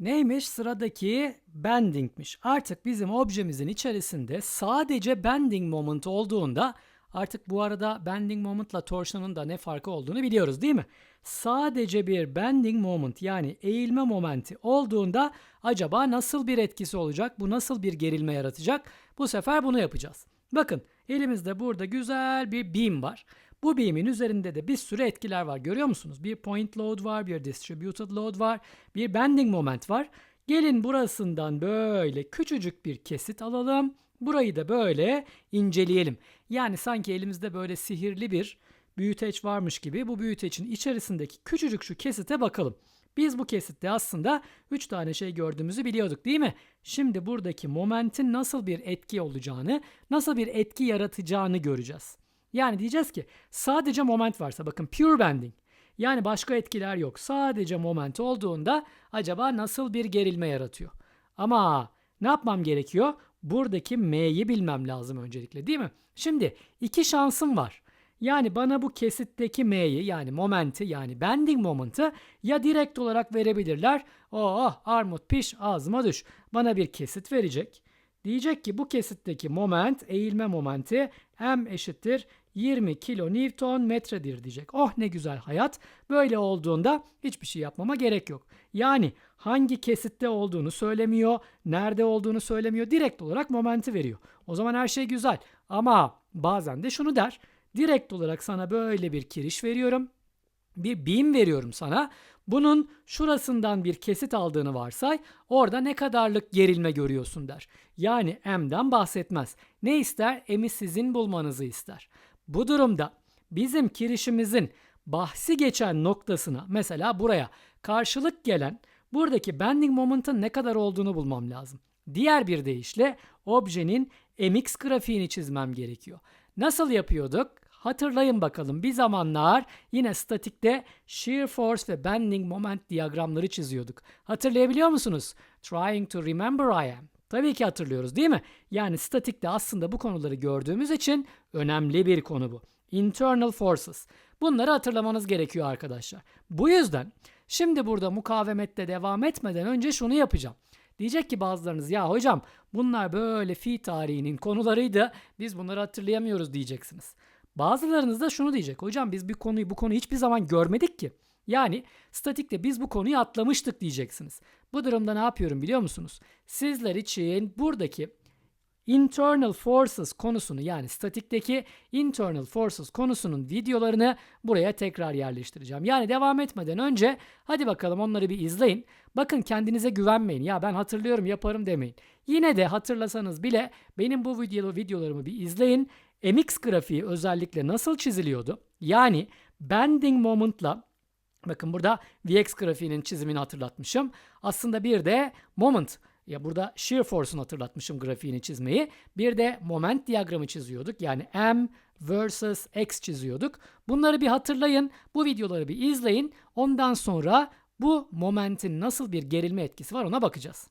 Neymiş? Sıradaki bendingmiş. Artık bizim objemizin içerisinde sadece bending moment olduğunda artık bu arada bending momentla torsion'un da ne farkı olduğunu biliyoruz değil mi? Sadece bir bending moment yani eğilme momenti olduğunda acaba nasıl bir etkisi olacak? Bu nasıl bir gerilme yaratacak? Bu sefer bunu yapacağız. Bakın elimizde burada güzel bir beam var. Bu beam'in üzerinde de bir sürü etkiler var. Görüyor musunuz? Bir point load var, bir distributed load var, bir bending moment var. Gelin burasından böyle küçücük bir kesit alalım. Burayı da böyle inceleyelim. Yani sanki elimizde böyle sihirli bir büyüteç varmış gibi bu büyütecin içerisindeki küçücük şu kesite bakalım. Biz bu kesitte aslında 3 tane şey gördüğümüzü biliyorduk değil mi? Şimdi buradaki momentin nasıl bir etki olacağını, nasıl bir etki yaratacağını göreceğiz. Yani diyeceğiz ki sadece moment varsa bakın pure bending. Yani başka etkiler yok. Sadece moment olduğunda acaba nasıl bir gerilme yaratıyor? Ama ne yapmam gerekiyor? Buradaki M'yi bilmem lazım öncelikle değil mi? Şimdi iki şansım var. Yani bana bu kesitteki M'yi yani momenti yani bending moment'ı ya direkt olarak verebilirler. Oh armut piş ağzıma düş. Bana bir kesit verecek. Diyecek ki bu kesitteki moment eğilme momenti M eşittir 20 kilo Newton metredir diyecek. Oh ne güzel hayat. Böyle olduğunda hiçbir şey yapmama gerek yok. Yani hangi kesitte olduğunu söylemiyor, nerede olduğunu söylemiyor. Direkt olarak momenti veriyor. O zaman her şey güzel. Ama bazen de şunu der. Direkt olarak sana böyle bir kiriş veriyorum. Bir beam veriyorum sana. Bunun şurasından bir kesit aldığını varsay. Orada ne kadarlık gerilme görüyorsun der. Yani M'den bahsetmez. Ne ister? M'i sizin bulmanızı ister. Bu durumda bizim kirişimizin bahsi geçen noktasına mesela buraya karşılık gelen buradaki bending moment'ın ne kadar olduğunu bulmam lazım. Diğer bir deyişle objenin mx grafiğini çizmem gerekiyor. Nasıl yapıyorduk? Hatırlayın bakalım bir zamanlar yine statikte shear force ve bending moment diyagramları çiziyorduk. Hatırlayabiliyor musunuz? Trying to remember I am. Tabii ki hatırlıyoruz değil mi? Yani statikte aslında bu konuları gördüğümüz için önemli bir konu bu. Internal forces. Bunları hatırlamanız gerekiyor arkadaşlar. Bu yüzden şimdi burada mukavemette devam etmeden önce şunu yapacağım. Diyecek ki bazılarınız ya hocam bunlar böyle fi tarihinin konularıydı biz bunları hatırlayamıyoruz diyeceksiniz. Bazılarınız da şunu diyecek. Hocam biz bir konuyu bu konuyu hiçbir zaman görmedik ki. Yani statikte biz bu konuyu atlamıştık diyeceksiniz. Bu durumda ne yapıyorum biliyor musunuz? Sizler için buradaki internal forces konusunu yani statikteki internal forces konusunun videolarını buraya tekrar yerleştireceğim. Yani devam etmeden önce hadi bakalım onları bir izleyin. Bakın kendinize güvenmeyin. Ya ben hatırlıyorum yaparım demeyin. Yine de hatırlasanız bile benim bu video, videolarımı bir izleyin. MX grafiği özellikle nasıl çiziliyordu? Yani bending moment'la bakın burada VX grafiğinin çizimini hatırlatmışım. Aslında bir de moment ya burada shear force'unu hatırlatmışım grafiğini çizmeyi. Bir de moment diyagramı çiziyorduk. Yani M versus X çiziyorduk. Bunları bir hatırlayın. Bu videoları bir izleyin. Ondan sonra bu momentin nasıl bir gerilme etkisi var ona bakacağız.